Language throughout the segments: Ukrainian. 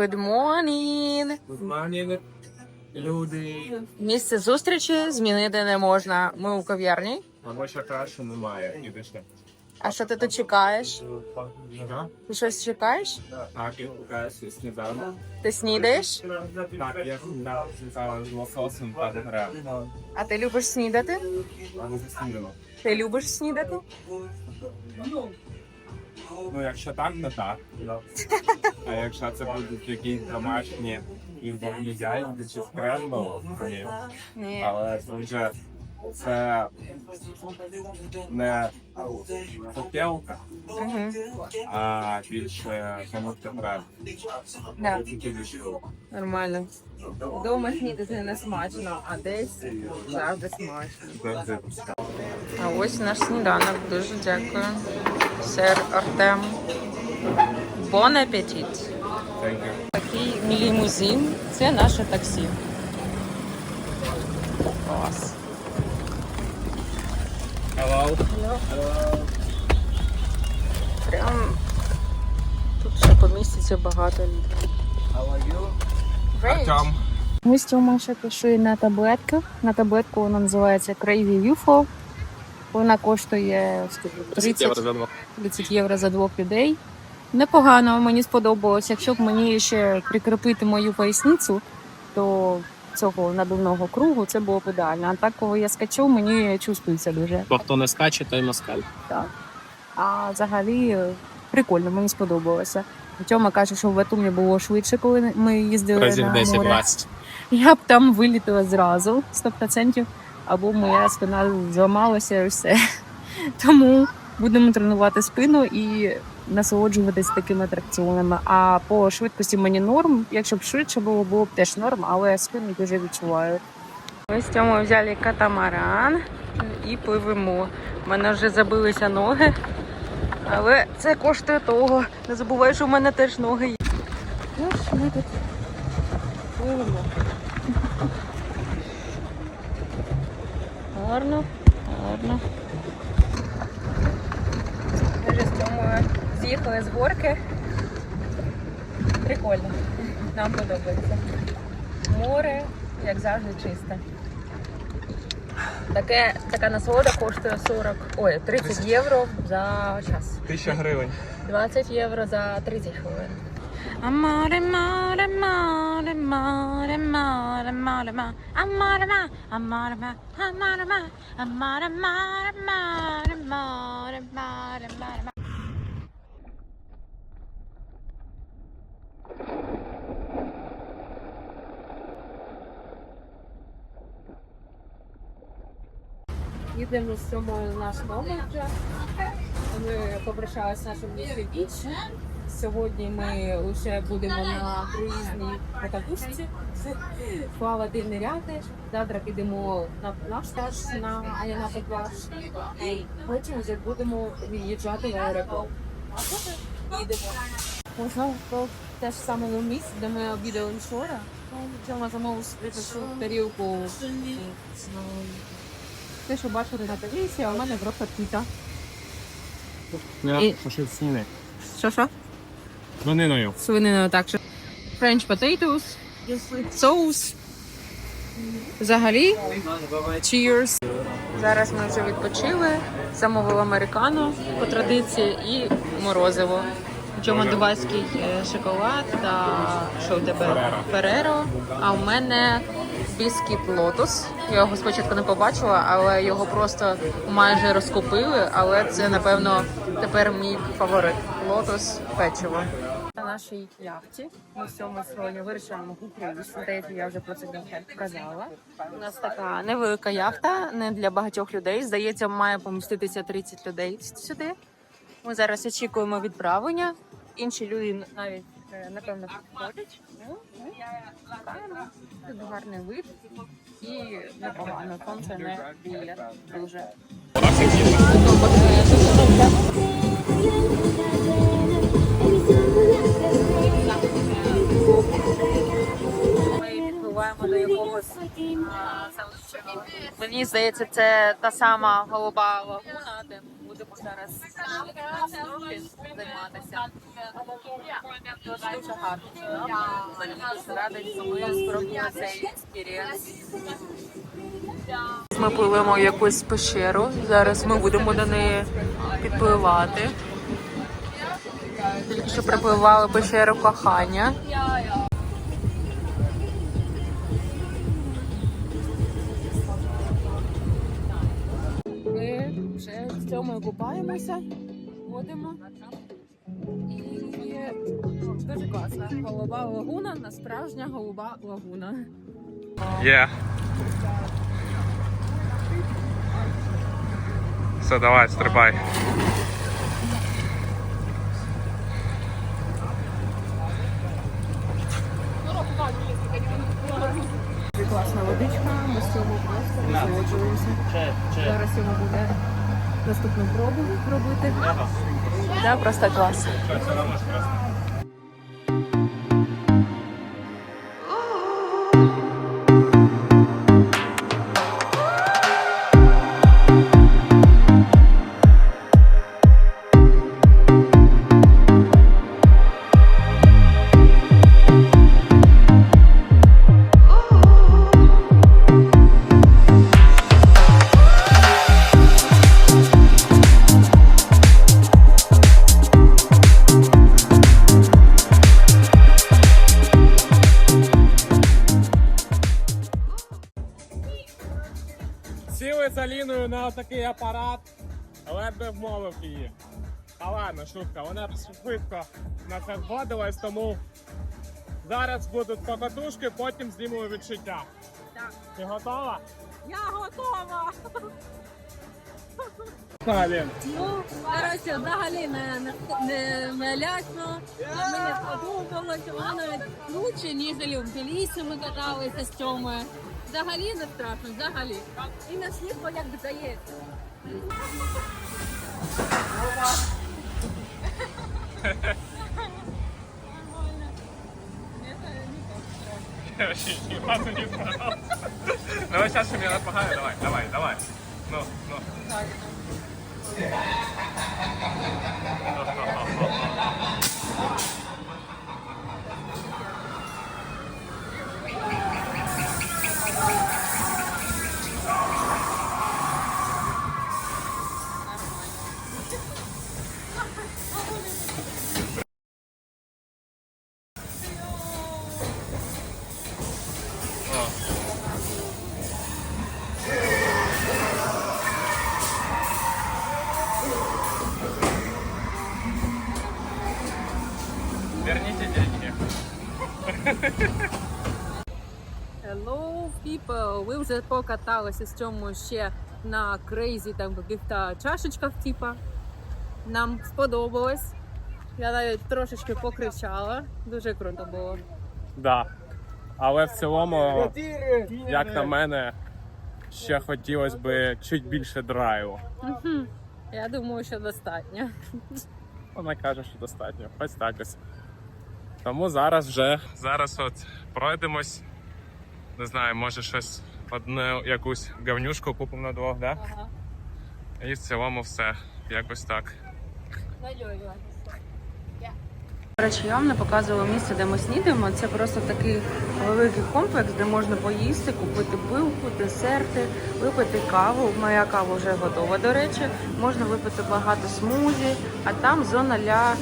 Good morning! Мані люди. Місце зустрічі змінити не можна. Ми у кав'ярні. Або ще краще немає. І пішли. А що ти тут чекаєш? Ти щось чекаєш? Так, я шукаю сніданок. Ти снідаєш? Так, я сніданок з лососем та гра. А ти любиш снідати? Але заснідано. Ти любиш снідати? Ну, якщо так, то так. А якщо це будуть якісь домашні і яйця чи скрембл, ні. Але це вже це не попілка, а більше тому треба. Да. Нормально. Вдома снідати не смачно, а десь завжди смачно. А ось наш сніданок. Дуже дякую. Сер Артем. Бон апетит. Thank you. Такий лімузин. Це наше таксі. Клас. Hello. Прям тут ще поміститься багато людей. How are you? Артем. Ми з Тьомою ще пішли на таблетки. На таблетку вона називається Crazy UFO. Вона коштує скільки? 30, за 30 євро за двох людей. Непогано, мені сподобалось. Якщо б мені ще прикріпити мою поясницю, то цього надувного кругу це було б ідеально. А так, коли я скачу, мені чувствується дуже. Бо хто не скаче, той москаль. Так. А взагалі прикольно, мені сподобалося. Тьома каже, що в Батумі було швидше, коли ми їздили Разів на море. 10-20. Я б там вилітила зразу 100%, або моя спина зламалася і все. Тому будемо тренувати спину і насолоджуватись такими атракціонами. А по швидкості мені норм. Якщо б швидше було, було б теж норм, але спину дуже відчуваю. Ми з цьому взяли катамаран і пливемо. У мене вже забилися ноги, але це коштує того. Не забувай, що в мене теж ноги є. Ми тут пливемо. Гарно, гарно. Ми вже з цьому з'їхали з горки. Прикольно. Нам подобається. Море, як завжди, чисте. Таке, така насолода коштує 40, ой, 30 євро за час. Тисяча гривень. 20 євро за 30 хвилин. Амаре, маре, маре, маре, маре, маре, ма. Амаре, ма, амаре, ма, амаре, ма, амаре, маре, маре, маре, маре, маре, ма. Їдемо з цьому наш номер вже. Ми попрощалися з нашим Біч. Сьогодні ми лише будемо на круїзній катапусті. Плава дивні ряди. Завтра підемо на наш пляж на Аянапа пляж. І потім вже будемо виїжджати в аеропорт. А потім їдемо. В те ж саме місце, де ми обідали вчора. Цьому замовив таку тарілку. Те, що бачили на телевізії, а у мене просто піта. Сніни. Що що? Свининою. Свинина так що. French potatoes, соус. Взагалі, cheers. Зараз ми вже відпочили, замовили американо по традиції і морозиво. Чому дубайський е, шоколад та що у тебе? Фереро. А в мене біскіт лотос. Я його спочатку не побачила, але його просто майже розкупили. Але це, напевно, тепер мій фаворит. Лотос печиво. На нашій яхті ми в сьогодні вирішуємо круїз. Здається, я вже про це казала. У нас така невелика яхта, не для багатьох людей. Здається, має поміститися 30 людей сюди. Ми зараз очікуємо відправлення. Інші люди навіть е, напевно підходять. Ну, чекаємо. Тут гарний вид і непогано. Сонце не б'є дуже. Ми до якогось. Мені здається, це та сама голуба лагуна, де буде будемо зараз займатися. Дуже гарно. Радий, що ми спробували цей експірієнс. Ми пливемо в якусь пещеру. Зараз ми будемо до неї підпливати. Тільки що припливали пещеру кохання. Купаємося, ходимо. І дуже класно. Голуба лагуна, на справжня голуба лагуна. Є. Все, давай, стрибай. Класна водичка, ми з цього просто насолоджуємося. Зараз йому буде наступну пробу робити. Да, просто клас. Такий апарат, але би вмовив її. А ладно, шутка, вона швидко на це згодилась, тому зараз будуть покатушки, потім знімемо відчуття. Так. Ти готова? Я готова! Алін. Ну, коротше, взагалі не, не, не, не лячно. Мені сподобалось, воно навіть круче, ніж в Білісі ми каталися з цьому. Взагалі не страшно, взагалі. І не сліпо, як здається. Давай сейчас, что меня напугаю, давай, давай, давай. Ну, ну. Hello, people! Ви вже покаталися з цьому ще на крейзі там каких-то чашечках, типа. Нам сподобалось. Я навіть трошечки покричала. Дуже круто було. Да. Але в цілому, як на мене, ще хотілося б чуть більше драйву. Я думаю, що достатньо. Вона каже, що достатньо. Ось так ось. Тому зараз вже зараз от пройдемось. Не знаю, може щось одну якусь говнюшку купимо на двох, да? Ага. І в цілому все. Якось так. Речі, я вам не показувала місце, де ми снідаємо. Це просто такий великий комплекс, де можна поїсти, купити пилку, десерти, випити каву. Моя кава вже готова, до речі. Можна випити багато смузі, а там зона для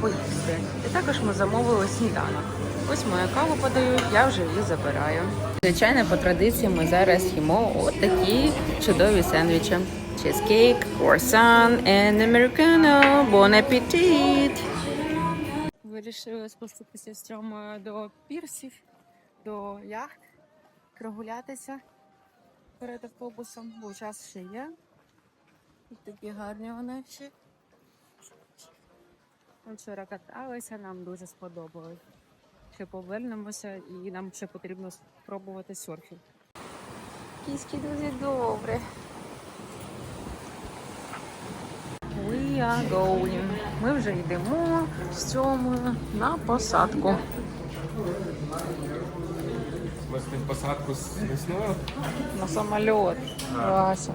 поїсти. І також ми замовили сніданок. Ось мою каву подають, я вже її забираю. Звичайно, по традиції ми зараз їмо от такі чудові сендвічі. Cheesecake, croissant and americano. Bon appetit! Вирішили спуститися з цьому до пірсів, до яхт, прогулятися перед автобусом, бо час ще є. І такі гарні вони всі. Ми вчора каталися, нам дуже сподобалось. Ще повернемося і нам ще потрібно спробувати серфінг. Кіськи дуже добре. We are going. Ми вже йдемо з цьому на посадку. посадку з весною. на самоліт. Вася.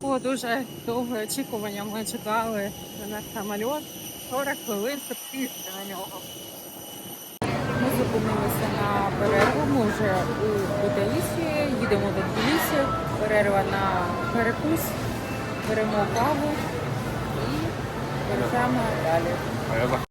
О, дуже довге очікування. Ми чекали на наш самоліт. 40 хвилин, щоб сісти на нього. Ми зупинилися на перерву. Ми вже у Тбілісі, їдемо до Тбілісі. Перерва на перекус, беремо каву і вирушаємо далі.